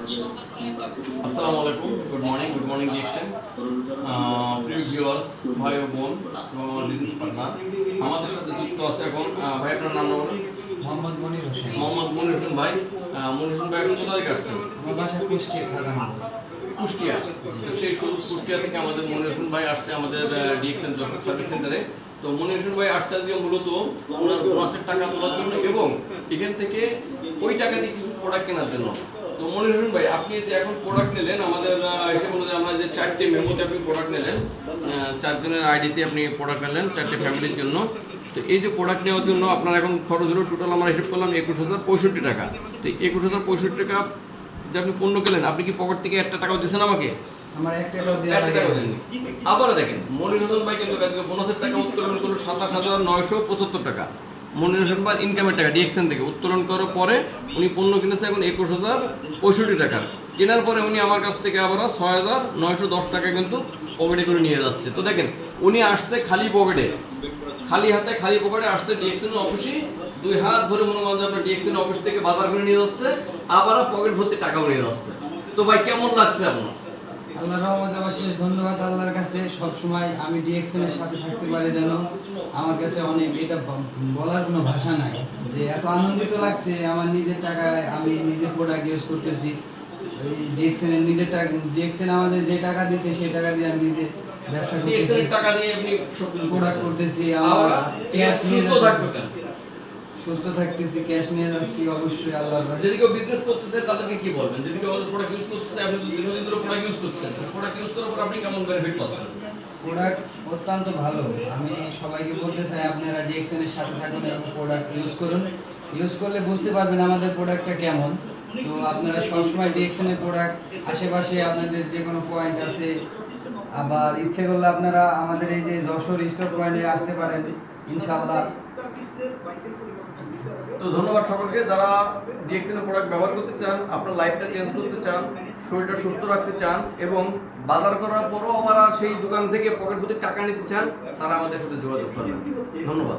আসসালামু আলাইকুম good morning good morning ডিএকশন প্রিয় ভিউয়ার্স ভাই ও বোন এবং আমার আমাদের সাথে যুক্ত আছে এখন ভাই আপনার নাম বলুন? মোহাম্মদ মনির হোসেন। মোহাম্মদ মনির হোসেন ভাই মনির হোসেন ভাই এখন কোথা থেকে আসছেন? আমার বাসা কুষ্টিয়া খাজানা। কুষ্টিয়া। তো সেই শুধু কুষ্টিয়া থেকে আমাদের মনির হোসেন ভাই আসছে আমাদের ডিএকশন যশোর সার্ভিস সেন্টারে তো মনির হোসেন ভাই আসছে আজকে মূলত ওনার বোনাসের টাকা তোলার জন্য এবং এখান থেকে ওই টাকা দিয়ে কিছু প্রোডাক্ট কেনার জন্য। তো মনির হোসেন ভাই আপনি যে এখন প্রোডাক্ট নিলেন আমাদের হিসেবে অনুযায়ী আমরা যে চারটে মেমোতে আপনি প্রোডাক্ট নিলেন চারজনের আইডিতে আপনি প্রোডাক্ট নিলেন চারটে ফ্যামিলির জন্য। তো এই যে প্রোডাক্ট নেওয়ার জন্য আপনার এখন খরচ হলো টোটাল আমরা হিসেব করলাম একুশ হাজার পঁয়ষট্টি টাকা। তো একুশ হাজার পঁয়ষট্টি টাকা যে আপনি পণ্য কেলেন আপনি কি পকেট থেকে একটা টাকাও দিয়েছেন আমাকে? আমার এক টাকাও দেওয়া একটা লাগে টাকাও দেননি। আবার দেখেন মনির হোসেন ভাই কিন্তু বোনাসের টাকা উত্তোলন করল সাতাশ হাজার নয়শো পঁচাত্তর টাকা। মনির বা ইনকামের টাকা ডিএকশন থেকে। উত্তোলন করার পরে উনি পণ্য কিনেছে এখন একুশ হাজার পঁয়ষট্টি টাকার। কেনার পরে উনি আমার কাছ থেকে আবার ছয় হাজার নয়শো দশ টাকা কিন্তু পকেটে করে নিয়ে যাচ্ছে। তো দেখেন, উনি আসছে খালি পকেটে খালি হাতে, খালি পকেটে আসছে ডিএকশন অফিসে দুই হাত ধরে মনে করেন আপনার ডিএকশন অফিস থেকে বাজার করে নিয়ে যাচ্ছে আবার পকেট ভর্তি টাকাও নিয়ে যাচ্ছে। তো ভাই, কেমন লাগছে আপনার? আল্লাহ রহমতে অশেষ ধন্যবাদ। আল্লাহর কাছে সবসময় আমি ডিএক্সএন এর সাথে থাকতে পারি যেন। আমার কাছে অনেক এটা বলার কোনো ভাষা নাই। যে এত আনন্দিত লাগছে আমার নিজের টাকায় আমি নিজের প্রোডাক্ট ইউজ করতেছি। ওই নিজের টাকা ডিএক্সেন আমাদের যে টাকা দিয়েছে সেই টাকা দিয়ে আমি নিজে ব্যবসা করতেছি। টাকা দিয়ে আপনি প্রোডাক্ট করতেছি আমার সুস্থ থাকতেছেন সুস্থ থাকতেছি ক্যাশ নিয়ে যাচ্ছি অবশ্যই যদি কেউ বিজনেস করতে চায় তাদেরকে কি বলবেন? যদি কেউ প্রোডাক্ট ইউজ করতে চায় আপনি দীর্ঘদিন ধরে প্রোডাক্ট ইউজ করছেন। প্রোডাক্ট ইউজ করার পর আপনি কেমন বেনিফিট পাচ্ছেন? প্রোডাক্ট অত্যন্ত ভালো। আমি সবাইকে বলতে চাই আপনারা ডিএক্সএন এর সাথে থাকুন এবং প্রোডাক্ট ইউজ করুন। ইউজ করলে বুঝতে পারবেন আমাদের প্রোডাক্টটা কেমন। তো আপনারা সবসময় ডিএক্সএন এর প্রোডাক্ট আশেপাশে আপনাদের যে কোনো পয়েন্ট আছে আবার ইচ্ছে করলে আপনারা আমাদের এই যে যশোর স্টক পয়েন্টে আসতে পারেন, ইনশাআল্লাহ। তো ধন্যবাদ সকলকে। যারা ডিএক্সএন প্রোডাক্ট ব্যবহার করতে চান, আপনার লাইফটা চেঞ্জ করতে চান, শরীরটা সুস্থ রাখতে চান এবং বাজার করার পরও আবার সেই দোকান থেকে পকেট ভর্তি টাকা নিতে চান, তারা আমাদের সাথে যোগাযোগ করবেন। ধন্যবাদ।